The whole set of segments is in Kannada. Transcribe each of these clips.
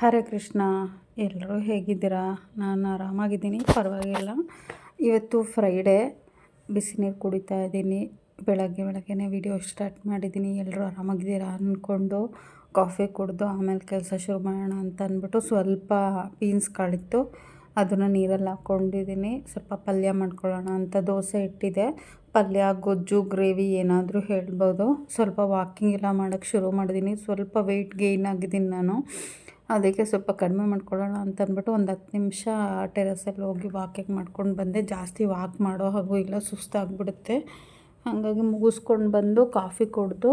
ಹರೇ ಕೃಷ್ಣ, ಎಲ್ಲರೂ ಹೇಗಿದ್ದೀರಾ? ನಾನು ಆರಾಮಾಗಿದ್ದೀನಿ, ಪರವಾಗಿಲ್ಲ. ಇವತ್ತು ಫ್ರೈಡೇ ಬಿಸಿ ನೀರು ಕುಡಿತಾ ಇದ್ದೀನಿ. ಬೆಳಗ್ಗೆ ಬೆಳಗ್ಗೆನೇ ವಿಡಿಯೋ ಸ್ಟಾರ್ಟ್ ಮಾಡಿದ್ದೀನಿ. ಎಲ್ಲರೂ ಆರಾಮಾಗಿದ್ದೀರಾ ಅಂದ್ಕೊಂಡು ಕಾಫಿ ಕುಡಿದು ಆಮೇಲೆ ಕೆಲಸ ಶುರು ಮಾಡೋಣ ಅಂತ ಅಂದ್ಬಿಟ್ಟು ಸ್ವಲ್ಪ ಬೀನ್ಸ್ ಕಾಳಿತ್ತು. ಅದನ್ನು ನೀರಲ್ಲಿ ಹಾಕ್ಕೊಂಡಿದ್ದೀನಿ. ಸ್ವಲ್ಪ ಪಲ್ಯ ಮಾಡ್ಕೊಳ್ಳೋಣ ಅಂತ ದೋಸೆ ಇಟ್ಟಿದೆ. ಪಲ್ಯ, ಗೊಜ್ಜು ಗ್ರೇವಿ ಏನಾದರೂ ಹೇಳ್ಬೋದು. ಸ್ವಲ್ಪ ವಾಕಿಂಗ್ ಎಲ್ಲ ಮಾಡೋಕ್ಕೆ ಶುರು ಮಾಡಿದ್ದೀನಿ. ಸ್ವಲ್ಪ ವೆಯ್ಟ್ ಗೇಯ್ನ್ ಆಗಿದ್ದೀನಿ ನಾನು. ಅದಕ್ಕೆ ಸ್ವಲ್ಪ ಕಡಿಮೆ ಮಾಡ್ಕೊಳ್ಳೋಣ ಅಂತ ಅಂದ್ಬಿಟ್ಟು ಒಂದು ಹತ್ತು ನಿಮಿಷ ಟೆರೆಸಲ್ಲಿ ಹೋಗಿ ವಾಕಿಂಗ್ ಮಾಡ್ಕೊಂಡು ಬಂದೆ. ಜಾಸ್ತಿ ವಾಕ್ ಮಾಡೋ ಹಾಗೂ ಇಲ್ಲ, ಸುಸ್ತಾಗ್ಬಿಡುತ್ತೆ. ಹಾಗಾಗಿ ಮುಗಿಸ್ಕೊಂಡು ಬಂದು ಕಾಫಿ ಕುಡಿದು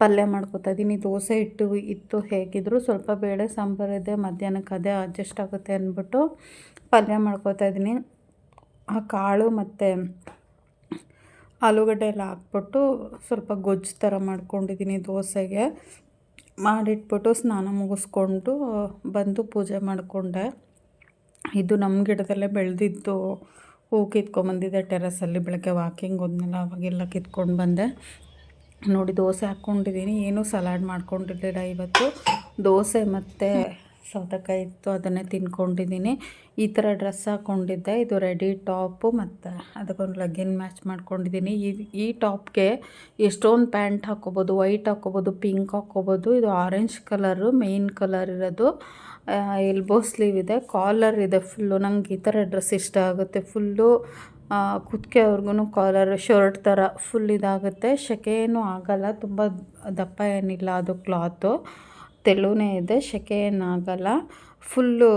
ಪಲ್ಯ ಮಾಡ್ಕೊತಾ ಇದ್ದೀನಿ ದೋಸೆ ಇಟ್ಟು ಇತ್ತು, ಹೇಗಿದ್ರು ಸ್ವಲ್ಪ ಬೇಳೆ ಸಾಂಬಾರು ಇದೆ, ಮಧ್ಯಾಹ್ನಕ್ಕೆ ಅದೇ ಅಡ್ಜಸ್ಟ್ ಆಗುತ್ತೆ ಅಂದ್ಬಿಟ್ಟು ಪಲ್ಯ ಮಾಡ್ಕೊತಾ ಇದ್ದೀನಿ ಆ ಕಾಳು ಮತ್ತು ಆಲೂಗಡ್ಡೆ ಎಲ್ಲ ಹಾಕ್ಬಿಟ್ಟು ಸ್ವಲ್ಪ ಗೊಜ್ಜು ಥರ ಮಾಡ್ಕೊಂಡಿದ್ದೀನಿ ದೋಸೆಗೆ. ಮಾಡಿಟ್ಬಿಟ್ಟು ಸ್ನಾನ ಮುಗಿಸ್ಕೊಂಡು ಬಂದು ಪೂಜೆ ಮಾಡಿಕೊಂಡೆ. ಇದು ನಮ್ಮ ಗಿಡದಲ್ಲೇ ಬೆಳೆದಿದ್ದು. ಹೂ ಕಿತ್ಕೊಂಬಂದಿದ್ದೆ ಟೆರಸಲ್ಲಿ ಬೆಳಗ್ಗೆ ವಾಕಿಂಗ್ ಹೋದ್ನಲ್ಲ, ಅವಾಗೆಲ್ಲ ಕಿತ್ಕೊಂಡು ಬಂದೆ. ನೋಡಿ, ದೋಸೆ ಹಾಕ್ಕೊಂಡಿದ್ದೀನಿ ಏನೂ ಸಲಾಡ್ ಮಾಡ್ಕೊಂಡಿರಲಿಲ್ಲ ಇವತ್ತು. ದೋಸೆ ಮತ್ತು ಸೌತೆಕಾಯಿ ಇತ್ತು, ಅದನ್ನೇ ತಿನ್ಕೊಂಡಿದ್ದೀನಿ. ಈ ಥರ ಡ್ರೆಸ್ ಹಾಕ್ಕೊಂಡಿದ್ದೆ. ಇದು ರೆಡಿ ಟಾಪು ಮತ್ತು ಅದಕ್ಕೊಂದು ಲಗ್ಗಿನ್ ಮ್ಯಾಚ್ ಮಾಡ್ಕೊಂಡಿದ್ದೀನಿ. ಈ ಈ ಟಾಪ್ಗೆ ಎಷ್ಟೊಂದು ಪ್ಯಾಂಟ್ ಹಾಕ್ಕೋಬೋದು ವೈಟ್ ಹಾಕ್ಕೋಬೋದು ಪಿಂಕ್ ಹಾಕ್ಕೋಬೋದು. ಇದು ಆರೆಂಜ್ ಕಲರು ಮೇಯ್ನ್ ಕಲರ್ ಇರೋದು. ಎಲ್ಬೋ ಸ್ಲೀವ್ ಇದೆ ಕಾಲರ್ ಇದೆ ಫುಲ್ಲು ನಂಗೆ ಈ ಥರ ಡ್ರೆಸ್ ಇಷ್ಟ ಆಗುತ್ತೆ. ಫುಲ್ಲು ಕುತ್ತಿಗೆವರ್ಗು ಕಾಲರ್ ಶರ್ಟ್ ಥರ ಫುಲ್ ಇದಾಗುತ್ತೆ. ಏನೂ ಆಗೋಲ್ಲ, ತುಂಬ ದಪ್ಪ ಏನಿಲ್ಲ ಅದು ಕ್ಲಾತು ತೆಳುವೇ ಇದೆ ಸೆಕೆ ಏನಾಗಲ್ಲ ಫುಲ್ಲು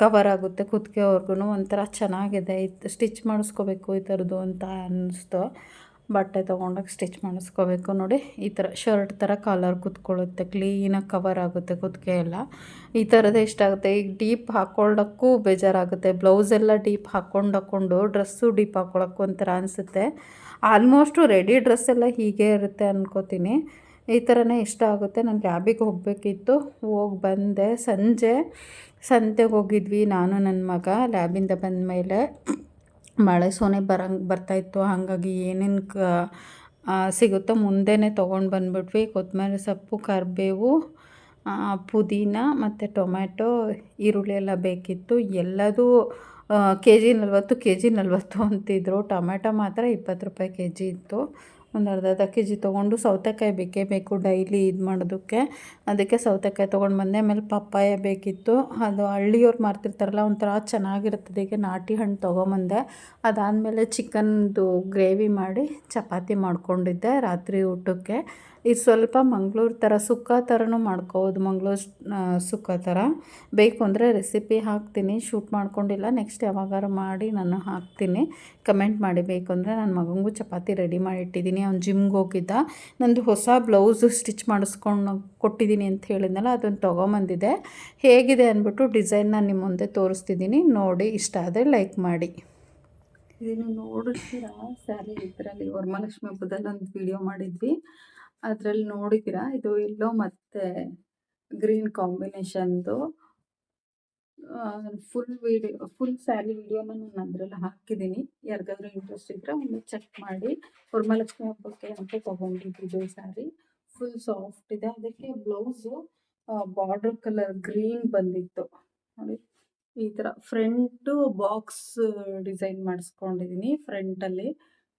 ಕವರ್ ಆಗುತ್ತೆ ಕುತ್ತಿಗೆವರ್ಗು ಒಂಥರ ಚೆನ್ನಾಗಿದೆ. ಇದು ಸ್ಟಿಚ್ ಮಾಡಿಸ್ಕೋಬೇಕು ಈ ಥರದ್ದು ಅಂತ ಅನ್ನಿಸ್ತು. ಬಟ್ಟೆ ತೊಗೊಂಡಾಗ ಸ್ಟಿಚ್ ಮಾಡಿಸ್ಕೋಬೇಕು ನೋಡಿ. ಈ ಥರ ಶರ್ಟ್ ಥರ ಕಾಲರ್ ಕುತ್ಕೊಳ್ಳುತ್ತೆ. ಕ್ಲೀನಾಗಿ ಕವರ್ ಆಗುತ್ತೆ ಕುತ್ತಿಗೆ ಎಲ್ಲ. ಈ ಥರದೇ ಇಷ್ಟ ಆಗುತ್ತೆ. ಈಗ ಡೀಪ್ ಹಾಕ್ಕೊಳ್ಳೋಕ್ಕೂ ಬೇಜಾರಾಗುತ್ತೆ. ಬ್ಲೌಸೆಲ್ಲ ಡೀಪ್ ಹಾಕ್ಕೊಂಡು ಹಾಕ್ಕೊಂಡು ಡ್ರೆಸ್ಸು ಡೀಪ್ ಹಾಕ್ಕೊಳಕ್ಕೂ ಒಂಥರ ಅನಿಸುತ್ತೆ. ಆಲ್ಮೋಸ್ಟು ರೆಡಿ ಡ್ರೆಸ್ ಎಲ್ಲ ಹೀಗೆ ಇರುತ್ತೆ ಅನ್ಕೋತೀನಿ. ಈ ಥರನೇ ಇಷ್ಟ ಆಗುತ್ತೆ. ನಾನು ಲ್ಯಾಬಿಗೆ ಹೋಗಬೇಕಿತ್ತು. ಹೋಗಿ ಬಂದೆ. ಸಂಜೆ ಸಂತೆಗೆ ಹೋಗಿದ್ವಿ ನಾನು, ನನ್ನ ಮಗ. ಲ್ಯಾಬಿಂದ ಬಂದ ಮೇಲೆ ಮಳೆ ಸೋನೆ ಬರಂಗೆ ಬರ್ತಾಯಿತ್ತು ಹಾಗಾಗಿ ಏನೇನು ಕ ಸಿಗುತ್ತೋ ಮುಂದೆನೇ ತೊಗೊಂಡು ಬಂದ್ಬಿಟ್ವಿ. ಕೊತ್ತಂಬರಿ ಸೊಪ್ಪು, ಕರಿಬೇವು ಪುದೀನ ಮತ್ತು ಟೊಮ್ಯಾಟೊ, ಈರುಳ್ಳಿ ಎಲ್ಲ ಬೇಕಿತ್ತು. ಎಲ್ಲದೂ ಕೆ ಜಿ ನಲ್ವತ್ತು ಕೆ ಜಿ ನಲ್ವತ್ತು ಅಂತಿದ್ರು. ಟೊಮ್ಯಾಟೊ ಮಾತ್ರ ಇಪ್ಪತ್ತು ರೂಪಾಯಿ ಕೆ ಜಿ ಇತ್ತು. ಒಂದು ಅರ್ಧ ಅರ್ಧ ಕೆ ಜಿ ತೊಗೊಂಡು ಸೌತೆಕಾಯಿ ಬೇಕೇ ಬೇಕು ಡೈಲಿ ಇದು ಮಾಡೋದಕ್ಕೆ. ಅದಕ್ಕೆ ಸೌತೆಕಾಯಿ ತೊಗೊಂಡು ಬಂದೆ. ಆಮೇಲೆ ಪಪ್ಪಾಯ ಬೇಕಿತ್ತು. ಅದು ಹಳ್ಳಿಯವ್ರು ಮಾರ್ತಿರ್ತಾರಲ್ಲ, ಒಂಥರ ಚೆನ್ನಾಗಿರ್ತದೆ ಈಗ ನಾಟಿ ಹಣ್ಣು ತೊಗೊಂಬಂದೆ. ಅದಾದಮೇಲೆ ಚಿಕನ್ದು ಗ್ರೇವಿ ಮಾಡಿ ಚಪಾತಿ ಮಾಡಿಕೊಂಡಿದ್ದೆ ರಾತ್ರಿ ಊಟಕ್ಕೆ. ಇದು ಸ್ವಲ್ಪ ಮಂಗಳೂರು ಥರ, ಸುಕ್ಕ ಥರನೂ ಮಾಡ್ಕೋಬೋದು. ಮಂಗ್ಳೂರು ಸುಕ್ಕ ಥರ. ಬೇಕು ಅಂದರೆ ರೆಸಿಪಿ ಹಾಕ್ತೀನಿ. ಶೂಟ್ ಮಾಡ್ಕೊಂಡಿಲ್ಲ. ನೆಕ್ಸ್ಟ್ ಯಾವಾಗಾರು ಮಾಡಿ ನಾನು ಹಾಕ್ತೀನಿ. ಕಮೆಂಟ್ ಮಾಡಿ ಬೇಕು ಅಂದರೆ ನನ್ನ ಮಗನಿಗೂ ಚಪಾತಿ ರೆಡಿ ಮಾಡಿ ಇಟ್ಟಿದ್ದೀನಿ ಅವ್ನು ಜಿಮ್ಗೆ ಹೋಗಿದ್ದ. ನಂದು ಹೊಸ ಬ್ಲೌಸು ಸ್ಟಿಚ್ ಮಾಡಿಸ್ಕೊಂಡು ಕೊಟ್ಟಿದ್ದೀನಿ ಅಂತ ಹೇಳಿದ್ನಲ್ಲ ಅದನ್ನು ತೊಗೊಂಬಂದಿದೆ ಹೇಗಿದೆ ಅಂದ್ಬಿಟ್ಟು ಡಿಸೈನ್ನ ನಿಮ್ಮ ಮುಂದೆ ತೋರಿಸ್ತಿದ್ದೀನಿ. ನೋಡಿ, ಇಷ್ಟ ಆದರೆ ಲೈಕ್ ಮಾಡಿ. ಇದನ್ನು ನೋಡಿರ್ತೀರಾ ಸ್ಯಾರಿ ಇದರಲ್ಲಿ ವರಮಹಾಲಕ್ಷ್ಮಿ ಹಬ್ಬದಲ್ಲಿ ಒಂದು ವಿಡಿಯೋ ಮಾಡಿದ್ವಿ. ಅದರಲ್ಲಿ ನೋಡಿದೀರಾ? ಇದು ಎಲ್ಲೋ ಮತ್ತೆ ಗ್ರೀನ್ ಕಾಂಬಿನೇಷನ್ದು. ಫುಲ್ ವಿಡಿಯೋ ಫುಲ್ ಸ್ಯಾರಿ ವಿಡಿಯೋನ ನಾನು ಅದರಲ್ಲಿ ಹಾಕಿದ್ದೀನಿ. ಯಾರಿಗಾದ್ರೂ ಇಂಟ್ರೆಸ್ಟ್ ಇದ್ದರೆ ಒಂದು ಚೆಕ್ ಮಾಡಿ. ವರಮಹಾಲಕ್ಷ್ಮಿ ಹಬ್ಬಕ್ಕೆ ಅಂತ ತೊಗೊಂಡಿದ್ದು ಸ್ಯಾರಿ ಫುಲ್ ಸಾಫ್ಟ್ ಇದೆ. ಅದಕ್ಕೆ ಬ್ಲೌಸು ಬಾರ್ಡರ್ ಕಲರ್ ಗ್ರೀನ್ ಬಂದಿತ್ತು. ನೋಡಿ, ಈ ಥರ ಫ್ರಂಟು ಬಾಕ್ಸ್ ಡಿಸೈನ್ ಮಾಡಿಸ್ಕೊಂಡಿದ್ದೀನಿ ಫ್ರಂಟಲ್ಲಿ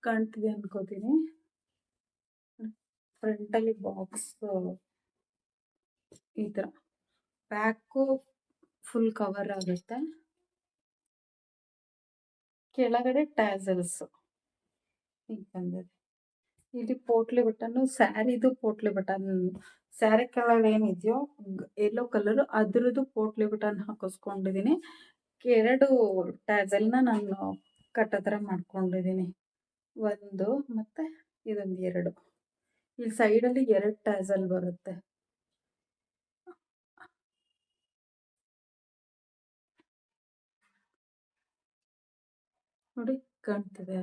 ಕಾಣ್ತಿದೆ ಅನ್ಕೋತೀನಿ. ಫ್ರಂಟಲ್ಲಿ ಬಾಕ್ಸ್ ಈ ತರ. ಬ್ಯಾಕು ಫುಲ್ ಕವರ್ ಆಗುತ್ತೆ. ಕೆಳಗಡೆ ಟ್ಯಾಸಲ್ಸ್. ಬಂದಿದೆ. ಇಲ್ಲಿ ಪೋಟ್ಲಿ ಬಟನ್ ಸ್ಯಾರಿದು ಪೋಟ್ಲಿ ಬಟನ್, ಸ್ಯಾರಿ ಕಲರ್ ಏನಿದೆಯೋ, ಯೆಲ್ಲೋ ಕಲರ್, ಅದ್ರದ್ದು ಪೋಟ್ಲಿ ಬಟನ್ ಹಾಕಿಸ್ಕೊಂಡಿದ್ದೀನಿ. ಎರಡು ಟ್ಯಾಸಲ್ನ ನಾನು ಕಟ್ಟ ಥರ ಮಾಡ್ಕೊಂಡಿದ್ದೀನಿ. ಒಂದು ಮತ್ತೆ ಇದೊಂದು ಎರಡು. ಇಲ್ಲಿ ಸೈಡಲ್ಲಿ ಎರಡು ಟ್ಯಾಸಲ್ ಬರುತ್ತೆ. ನೋಡಿ ಕಾಣ್ತಿದೆ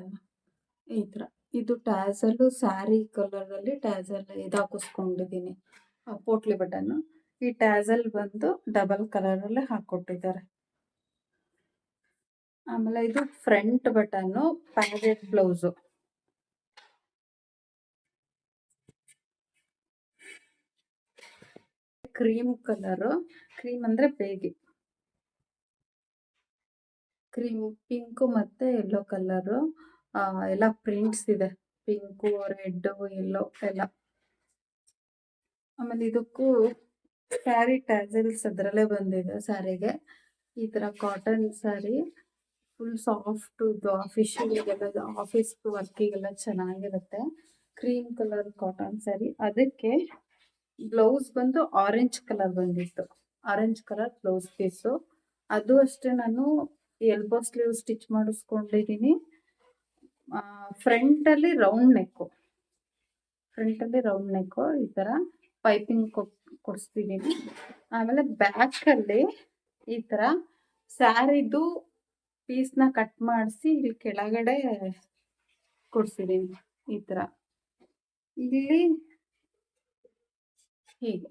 ಈ ಥರ. ಇದು ಟ್ಯಾಸಲ್ಲು ಸ್ಯಾರಿ ಕಲರಲ್ಲಿ ಟ್ಯಾಸಲ್ ಇದಾಕಿಸ್ಕೊಂಡಿದ್ದೀನಿ ಪೋಟ್ಲಿ ಬಟನ್ನು ಈ ಟ್ಯಾಸಲ್ ಬಂದು ಡಬಲ್ ಕಲರಲ್ಲೇ ಹಾಕ್ಕೊಟ್ಟಿದ್ದಾರೆ. ಆಮೇಲೆ ಇದು front button padded blouse cream colour cream ಅಂದ್ರೆ ಬೇಗಿ. ಕ್ರೀಮ್ ಪಿಂಕು ಮತ್ತೆ ಯೆಲ್ಲೋ ಕಲರ್ ಎಲ್ಲ ಪ್ರಿಂಟ್ಸ್ ಇದೆ. ಪಿಂಕು ರೆಡ್ ಯೆಲ್ಲೋ ಎಲ್ಲ. ಆಮೇಲೆ ಇದಕ್ಕೂ ಸ್ಯಾರಿ ಟ್ಯಾಸಲ್ಸ್ ಅದರಲ್ಲೇ ಬಂದಿದೆ ಸ್ಯಾರಿಗೆ ಈ ತರ ಕಾಟನ್ ಸ್ಯಾರಿ ಫುಲ್ ಸಾಫ್ಟ್ ಇದು ಆಫೀಶಿಯಲ್ಗೆಲ್ಲ ಆಫೀಸ್ ವರ್ಕಿಗೆಲ್ಲ ಚೆನ್ನಾಗಿರುತ್ತೆ. ಕ್ರೀಮ್ ಕಲರ್ ಕಾಟನ್ ಸ್ಯಾರಿ ಅದಕ್ಕೆ ಬ್ಲೌಸ್ ಬಂದು ಆರೆಂಜ್ ಕಲರ್ ಬಂದಿತ್ತು. ಆರೆಂಜ್ ಕಲರ್ ಬ್ಲೌಸ್ ಪೀಸು ಅದು ಅಷ್ಟೇ ನಾನು ಎಲ್ಬೋ ಸ್ಲೀವ್ ಸ್ಟಿಚ್ ಮಾಡಿಸ್ಕೊಂಡಿದ್ದೀನಿ ಫ್ರಂಟಲ್ಲಿ ರೌಂಡ್ ನೆಕ್ಕು ಫ್ರಂಟಲ್ಲಿ ರೌಂಡ್ ನೆಕ್ಕು ಈ ಥರ ಪೈಪಿಂಗ್ ಕೊಡಿಸ್ತಿದ್ದೀನಿ ಆಮೇಲೆ ಬ್ಯಾಕಲ್ಲಿ ಈ ಥರ ಸ್ಯಾರಿದು ಪೀಸ್ನ ಕಟ್ ಮಾಡಿಸಿ ಇಲ್ಲಿ ಕೆಳಗಡೆ ಕೊಡ್ಸಿದ್ದೀನಿ ಈ ಥರ ಇಲ್ಲಿ ಹೀಗೆ.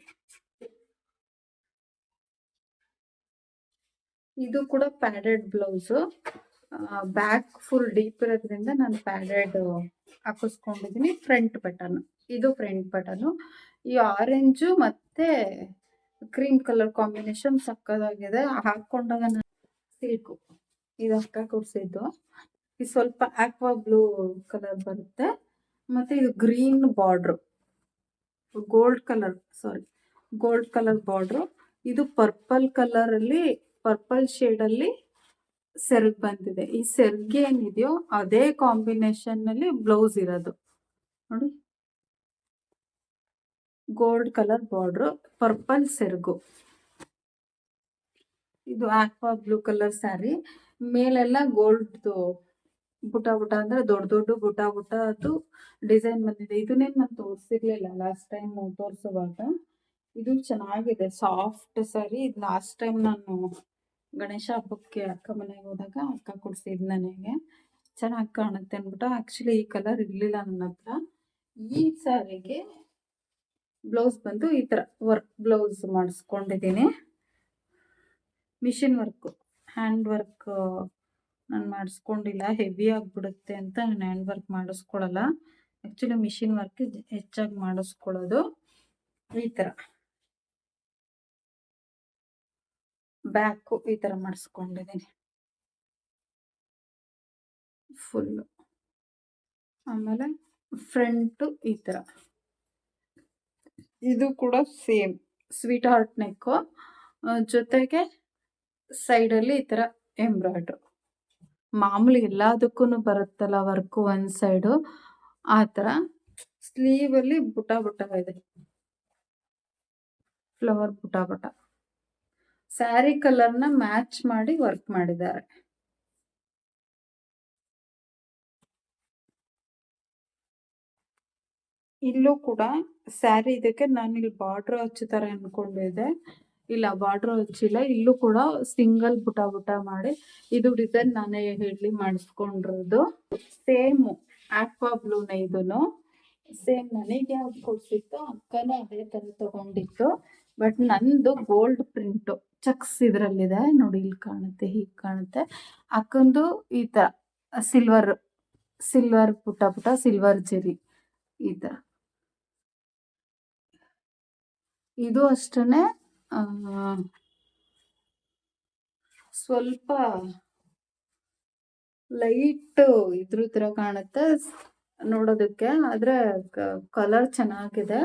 ಇದು ಕೂಡ padded blouse back full deep ಇರೋದ್ರಿಂದ ನಾನು ಪ್ಯಾಡೆಡ್ ಹಾಕಿಸ್ಕೊಂಡಿದ್ದೀನಿ. ಫ್ರಂಟ್ ಬಟನ್ ಇದು ಫ್ರಂಟ್ ಬಟನ್ ಈ ಆರೆಂಜು ಮತ್ತೆ ಕ್ರೀಮ್ ಕಲರ್ ಕಾಂಬಿನೇಷನ್ ಸಕ್ಕದಾಗಿದೆ. ಹಾಕೊಂಡಾಗ ನಾನು ಸಿಲ್ಕು ಇದು ಅಕ್ಕ ಕೊಡ್ಸಿದ್ದು ಇದು ಸ್ವಲ್ಪ ಆಕ್ವಾ ಬ್ಲೂ ಕಲರ್ ಬರುತ್ತೆ. ಮತ್ತೆ ಇದು green border gold colour sari gold colour border ಇದು ಪರ್ಪಲ್ ಕಲರಲ್ಲಿ ಪರ್ಪಲ್ ಅಲ್ಲಿ ಸೆರ್ಗ್ ಬಂದಿದೆ. ಈ ಸೆರ್ಗ್ ಏನಿದೆಯೋ ಅದೇ ಕಾಂಬಿನೇಷನ್ ಅಲ್ಲಿ ಬ್ಲೌಸ್ ಇರೋದು. ನೋಡಿ. ಗೋಲ್ಡ್ ಕಲರ್ ಬಾರ್ಡ್ರು ಪರ್ಪಲ್ ಸೆರ್ಗು. ಇದು ಆಕ್ವಾ ಬ್ಲೂ ಕಲರ್ ಸ್ಯಾರಿ ಮೇಲೆಲ್ಲ ಗೋಲ್ಡ್ದು ಬುಟ ಬುಟ ಅಂದ್ರೆ ದೊಡ್ಡ ದೊಡ್ಡ ಬುಟ ಬುಟ ಅದು ಡಿಸೈನ್ ಬಂದಿದೆ. ಇದನ್ನೇ ನಾನು ತೋರಿಸಿರ್ಲಿಲ್ಲ ಲಾಸ್ಟ್ ಟೈಮ್ ತೋರಿಸುವಾಗ. ಇದು ಚೆನ್ನಾಗಿದೆ ಸಾಫ್ಟ್ ಸರಿ ಇದು ಲಾಸ್ಟ್ ಟೈಮ್ ನಾನು ಗಣೇಶ ಹಬ್ಬಕ್ಕೆ ಅಕ್ಕ ಮನೆಗೆ ಹೋದಾಗ ಅಕ್ಕ ಕೊಡ್ಸಿದ್ ನನಗೆ. ಚೆನ್ನಾಗಿ ಕಾಣುತ್ತೆ ಅಂದ್ಬಿಟ್ಟು ಆ್ಯಕ್ಚುಲಿ ಈ ಕಲರ್ ಇರಲಿಲ್ಲ ನನ್ನ ಹತ್ರ. ಈ ಸಾರಿಗೆ ಬ್ಲೌಸ್ ಬಂದು ಈ ಥರ ವರ್ಕ್ ಬ್ಲೌಸ್ ಮಾಡಿಸ್ಕೊಂಡಿದ್ದೀನಿ. ಮಿಷಿನ್ ವರ್ಕು ಹ್ಯಾಂಡ್ ವರ್ಕ್ ನಾನು ಮಾಡಿಸ್ಕೊಂಡಿಲ್ಲ ಹೆವಿ ಆಗಿಬಿಡುತ್ತೆ ಅಂತ ನಾನು ಹ್ಯಾಂಡ್ ವರ್ಕ್ ಮಾಡಿಸ್ಕೊಳ್ಳಲ್ಲ ಆ್ಯಕ್ಚುಲಿ ಮಿಷಿನ್ ವರ್ಕ್ ಹೆಚ್ಚಾಗಿ ಮಾಡಿಸ್ಕೊಳ್ಳೋದು ಈ ಥರ ಬ್ಯಾಕು ಈ ಥರ ಮಾಡಿಸ್ಕೊಂಡಿದ್ದೀನಿ ಫುಲ್ಲು ಆಮೇಲೆ ಫ್ರಂಟು ಈ ಥರ ಇದು ಕೂಡ ಸೇಮ್ ಸ್ವೀಟ್ ಹಾರ್ಟ್ ನೆಕ್ಕು ಜೊತೆಗೆ ಸೈಡಲ್ಲಿ ಈ ಥರ ಎಂಬ್ರಾಯ್ಡ್ರು ಮಾಮೂಲಿ ಎಲ್ಲದಕ್ಕೂ ಬರುತ್ತಲ್ಲ ವರ್ಕು ಒಂದು ಸೈಡು ಆ ಸ್ಲೀವ್ ಅಲ್ಲಿ ಬುಟ ಬುಟ ಇದೆ ಫ್ಲವರ್ ಬುಟ. ಬುಟ ಸ್ಯಾರಿ ಕಲರ್ನ ಮ್ಯಾಚ್ ಮಾಡಿ ವರ್ಕ್ ಮಾಡಿದ್ದಾರೆ. ಇಲ್ಲೂ ಕೂಡ ಸ್ಯಾರಿ ಇದಕ್ಕೆ ನಾನು ಇಲ್ಲಿ ಬಾರ್ಡ್ರ್ ಹಚ್ಚುತ್ತಾರೆ ಅನ್ಕೊಂಡಿದ್ದೆ. ಇಲ್ಲ ಬಾರ್ಡರ್ ಹಚ್ಚಿಲ್ಲ, ಇಲ್ಲೂ ಕೂಡ ಸಿಂಗಲ್ ಬುಟ ಬುಟ ಮಾಡಿ ಇದು ಡಿಸೈನ್ ನಾನೇ ಹೇಳಿ ಮಾಡಿಸ್ಕೊಂಡಿರೋದು. ಸೇಮ್ ಆಕ್ವಾ ಬ್ಲೂನ ಇದನ್ನು ಸೇಮ್ ನನಗೆ ಯಾವ್ದು ಕೊಡ್ಸಿತ್ತು ಅಕ್ಕನೂ ಅದೇ ತರ ತಗೊಂಡಿತ್ತು. ಬಟ್ ನಂದು ಗೋಲ್ಡ್ ಪ್ರಿಂಟು ಚಕ್ಸ್ ಇದರಲ್ಲಿದೆ. ನೋಡಿ ಇಲ್ಲಿ ಕಾಣುತ್ತೆ, ಹೀಗೆ ಕಾಣುತ್ತೆ. ಅಕ್ಕಂದು ಈ ತರ ಸಿಲ್ವರ್ ಸಿಲ್ವರ್ ಪುಟ ಪುಟ ಸಿಲ್ವರ್ ಜೆರಿ ಈ ತರ ಇದು ಅಷ್ಟೇ ಸ್ವಲ್ಪ ಲೈಟ್ ಇದ್ರ ತರ ಕಾಣುತ್ತೆ. ನೋಡೋದಕ್ಕೆ ಆದ್ರೆ ಕಲರ್ ಚೆನ್ನಾಗಿದೆ.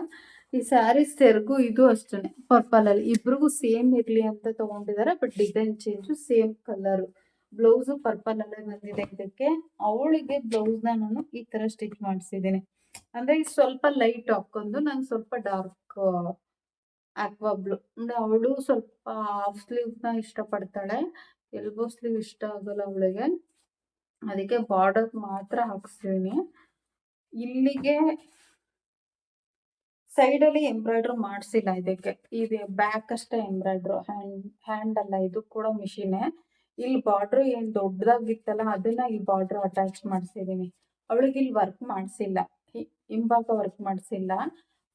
ಈ ಸ್ಯಾರಿ ಸೆರ್ಗು ಇದು ಅಷ್ಟೇ ಪರ್ಪಲ್ ಅಲ್ಲಿ. ಇಬ್ರಿಗೂ ಸೇಮ್ ಇರ್ಲಿ ಅಂತ ತಗೊಂಡಿದ್ದಾರೆ but design change same colour blouse purple ಅಲ್ಲೇ ಬಂದಿದೆ ಇದಕ್ಕೆ. ಅವಳಿಗೆ ಬ್ಲೌಸ್ನ ನಾನು ಈ ತರ ಸ್ಟಿಚ್ ಮಾಡಿಸಿದ್ದೀನಿ. ಅಂದ್ರೆ ಸ್ವಲ್ಪ ಲೈಟ್ ಹಾಕೊಂಡು ನಾನು ಸ್ವಲ್ಪ ಡಾರ್ಕ್ ಆಕ್ವಾ ಬ್ಲೂ. ಅಂದ್ರೆ ಅವಳು ಸ್ವಲ್ಪ ಹಾಫ್ ಸ್ಲೀವ್ನ ಇಷ್ಟಪಡ್ತಾಳೆ. ಎಲ್ಬೋ ಸ್ಲೀವ್ ಇಷ್ಟ ಆಗಲ್ಲ ಅವಳಿಗೆ. ಅದಕ್ಕೆ ಬಾರ್ಡರ್ ಮಾತ್ರ ಹಾಕ್ಸ್ತೀನಿ. ಇಲ್ಲಿಗೆ ಸೈಡಲ್ಲಿ ಎಂಬ್ರಾಯ್ಡ್ರಿ ಮಾಡಿಸಿಲ್ಲ ಇದಕ್ಕೆ. ಇದು ಬ್ಯಾಕ್ ಅಷ್ಟೇ ಎಂಬ್ರಾಯ್ಡ್ರು. ಹ್ಯಾಂಡ್ ಹ್ಯಾಂಡ್ ಅಲ್ಲ ಇದು ಕೂಡ ಮಿಷಿನೇ. ಇಲ್ಲಿ ಬಾರ್ಡ್ರ್ ಏನು ದೊಡ್ಡದಾಗಿತ್ತಲ್ಲ ಅದನ್ನ ಈ ಬಾರ್ಡ್ರ್ ಅಟ್ಯಾಚ್ ಮಾಡಿಸಿದ್ದೀನಿ ಅವಳಿಗೆ ಇಲ್ಲಿ ವರ್ಕ್ ಮಾಡಿಸಿಲ್ಲ. ಹಿಂಭಾಗ ವರ್ಕ್ ಮಾಡಿಸಿಲ್ಲ.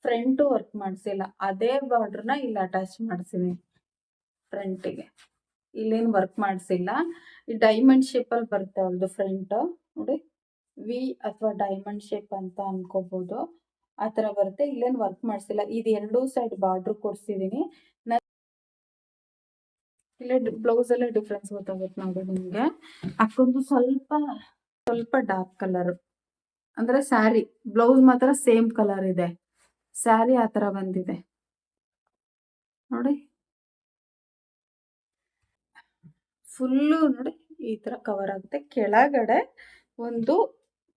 ಫ್ರಂಟು ವರ್ಕ್ ಮಾಡಿಸಿಲ್ಲ. ಅದೇ ಬಾರ್ಡ್ರನ್ನ ಇಲ್ಲಿ ಅಟ್ಯಾಚ್ ಮಾಡಿಸಿದ್ದೀನಿ ಫ್ರಂಟಿಗೆ. ಇಲ್ಲೇನು ವರ್ಕ್ ಮಾಡಿಸಿಲ್ಲ. ಈ ಡೈಮಂಡ್ ಶೇಪಲ್ಲಿ ಬರುತ್ತೆ ಅವಳದು ಫ್ರಂಟ್. ನೋಡಿ ವಿ ಅಥವಾ ಡೈಮಂಡ್ ಶೇಪ್ ಅಂತ ಅನ್ಕೋಬೋದು. ಆ ಥರ ಬರುತ್ತೆ. ಇಲ್ಲೇನು ವರ್ಕ್ ಮಾಡಿಸಿಲ್ಲ. ಇದು ಎರಡೂ ಸೈಡ್ ಬಾರ್ಡ್ರ್ ಕೊಡಿಸಿದ್ದೀನಿ ಇಲ್ಲೇ ಬ್ಲೌಸಲ್ಲೇ ಡಿಫ್ರೆನ್ಸ್ ಗೊತ್ತಾಗುತ್ತೆ ನೋಡಿ ನಿಮಗೆ. ಅಕ್ಕೊಂದು ಸ್ವಲ್ಪ ಸ್ವಲ್ಪ ಡಾರ್ಕ್ ಕಲರ್. ಅಂದರೆ ಸ್ಯಾರಿ, ಬ್ಲೌಸ್ ಮಾತ್ರ ಸೇಮ್ ಕಲರ್ ಇದೆ. ಸ್ಯಾರಿ ಆ ಥರ ಬಂದಿದೆ. ನೋಡಿ. ಫುಲ್ಲು ನೋಡಿ ಈ ಥರ ಕವರ್ ಆಗುತ್ತೆ. ಕೆಳಗಡೆ ಒಂದು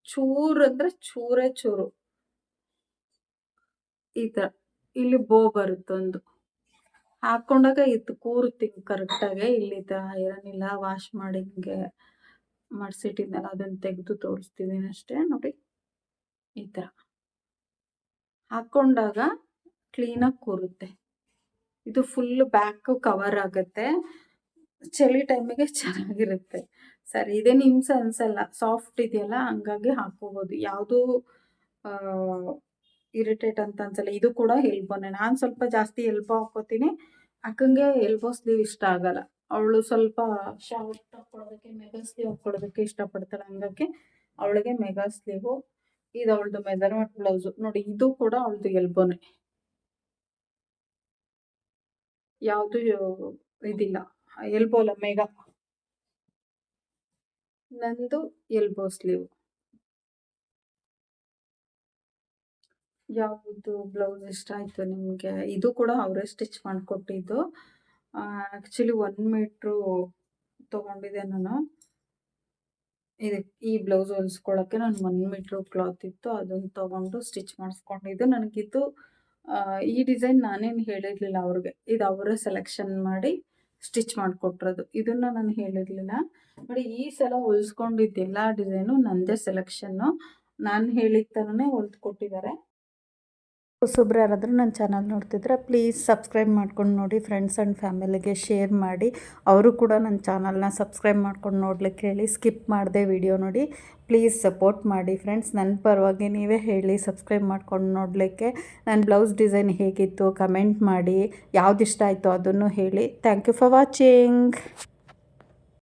ಚೂರು ಅಂದರೆ ಚೂರೇ ಚೂರು. ಈ ಥರ. ಇಲ್ಲಿ ಬೋ ಬರುತ್ತೆ ಒಂದು. ಹಾಕೊಂಡಾಗ ಇದು ಕೂರುತ್ತೆ ಕರೆಕ್ಟಾಗಿ. ಇಲ್ಲಿ ತರ ಐರನ್ ಇಲ್ಲ ವಾಶ್ ಮಾಡಿ ಹಿಂಗೆ ಮಾಡಿಸಿಟ್ಟಿದ್ನಲ್ಲ, ಅದನ್ನು ತೆಗೆದು ತೋರಿಸ್ತಿದ್ದೀನಿ ಅಷ್ಟೇ. ನೋಡಿ. ಈ ಥರ. ಹಾಕೊಂಡಾಗ ಕ್ಲೀನಾಗಿ ಕೂರುತ್ತೆ. ಇದು ಫುಲ್ ಬ್ಯಾಕ್ ಕವರ್ ಆಗುತ್ತೆ. ಚಳಿ ಟೈಮಿಗೆ ಚೆನ್ನಾಗಿರುತ್ತೆ. ಸರಿ, ಇದೇ ನಿಮ್ಸ ಅನ್ಸಲ್ಲ ಸಾಫ್ಟ್ ಇದೆಯಲ್ಲ, ಹಂಗಾಗಿ ಹಾಕೋಬೋದು. ಯಾವುದು ಇರಿಟೇಟ್ ಅಂತ ಅನ್ಸಲ್ಲ. ಇದು ಕೂಡ ಎಲ್ಬೋನೆ ನಾನು ಸ್ವಲ್ಪ ಜಾಸ್ತಿ ಎಲ್ಬೋ ಹಾಕೋತೀನಿ. ಅಕ್ಕಂಗೆ ಎಲ್ಬೋ ಸ್ಲೀವ್ ಇಷ್ಟ ಆಗಲ್ಲ. ಅವಳು ಸ್ವಲ್ಪ ಶಾರ್ಟ್ ಹಾಕೊಳ್ಳೋದಕ್ಕೆ ಮೆಗಾ ಸ್ಲೀವ್ ಹಾಕೊಳ್ಳೋದಕ್ಕೆ ಇಷ್ಟಪಡ್ತಾಳೆ. ಹಂಗಾಗಿ ಅವಳಿಗೆ ಮೆಗಾ ಸ್ಲೀವು ಇದು ಅವಳದು ಮೆಜರ್ಮೆಂಟ್ ಬ್ಲೌಸು ನೋಡಿ, ಇದು ಕೂಡ ಅವಳದು ಎಲ್ಬೋನೆ ಯಾವುದು ಇದಿಲ್ಲ. ಎಲ್ಬೋ ಮೇಗ ಮೆಗಾ ನಂದು ಎಲ್ಬೋ ಸ್ಲೀವ್ ಯಾವುದು ಬ್ಲೌಸ್ ಇಷ್ಟ ಆಯಿತು ನಿಮಗೆ? ಇದು ಕೂಡ ಅವರೇ ಸ್ಟಿಚ್ ಮಾಡಿಕೊಟ್ಟಿದ್ದು. ಆ್ಯಕ್ಚುಲಿ ಒನ್ ಮೀಟ್ರು ತಗೊಂಡಿದ್ದೆ ನಾನು. ಇದು ಈ ಬ್ಲೌಸ್ ಹೊಲಿಸ್ಕೊಳ್ಳೋಕ್ಕೆ ನಾನು ಒನ್ ಮೀಟ್ರ್ ಕ್ಲಾತ್ ಇತ್ತು ಅದನ್ನು ತೊಗೊಂಡು ಸ್ಟಿಚ್ ಮಾಡಿಸ್ಕೊಂಡಿದ್ದು. ನನಗಿದು ಈ ಡಿಸೈನ್ ನಾನೇನು ಹೇಳಿರಲಿಲ್ಲ ಅವ್ರಿಗೆ. ಇದು ಅವರೇ ಸೆಲೆಕ್ಷನ್ ಮಾಡಿ ಸ್ಟಿಚ್ ಮಾಡಿಕೊಟ್ರದು. ಇದನ್ನು ನಾನು ಹೇಳಿರಲಿಲ್ಲ. ನೋಡಿ, ಈ ಸಲ ಹೊಲಿಸ್ಕೊಂಡಿದ್ದೆಲ್ಲ ಡಿಸೈನು ನನ್ನದೇ ಸೆಲೆಕ್ಷನ್ನು ನಾನು ಹೇಳಿದ ಥರನೇ ಹೊಲ್ದು ಕೊಟ್ಟಿದ್ದಾರೆ. ಹೊಸೊಬ್ರು ಯಾರಾದರೂ ನನ್ನ ಚಾನಲ್ ನೋಡ್ತಿದ್ರೆ ಪ್ಲೀಸ್ ಸಬ್ಸ್ಕ್ರೈಬ್ ಮಾಡ್ಕೊಂಡು ನೋಡಿ ಫ್ರೆಂಡ್ಸ್ ಆ್ಯಂಡ್ ಫ್ಯಾಮಿಲಿಗೆ ಶೇರ್ ಮಾಡಿ. ಅವರು ಕೂಡ ನನ್ನ ಚಾನಲ್ನ ಸಬ್ಸ್ಕ್ರೈಬ್ ಮಾಡ್ಕೊಂಡು ನೋಡ್ಲಿಕ್ಕೆ ಹೇಳಿ ಸ್ಕಿಪ್ ಮಾಡಿದೆ ವಿಡಿಯೋ ನೋಡಿ. ಪ್ಲೀಸ್ ಸಪೋರ್ಟ್ ಮಾಡಿ ಫ್ರೆಂಡ್ಸ್ ನನ್ನ ಪರವಾಗಿ ನೀವೇ ಹೇಳಿ ಸಬ್ಸ್ಕ್ರೈಬ್ ಮಾಡ್ಕೊಂಡು ನೋಡಲಿಕ್ಕೆ. ನನ್ನ ಬ್ಲೌಸ್ ಡಿಸೈನ್ ಹೇಗಿತ್ತು ಕಮೆಂಟ್ ಮಾಡಿ. ಯಾವ್ದು ಇಷ್ಟ ಆಯಿತು ಅದನ್ನು ಹೇಳಿ. Thank you for watching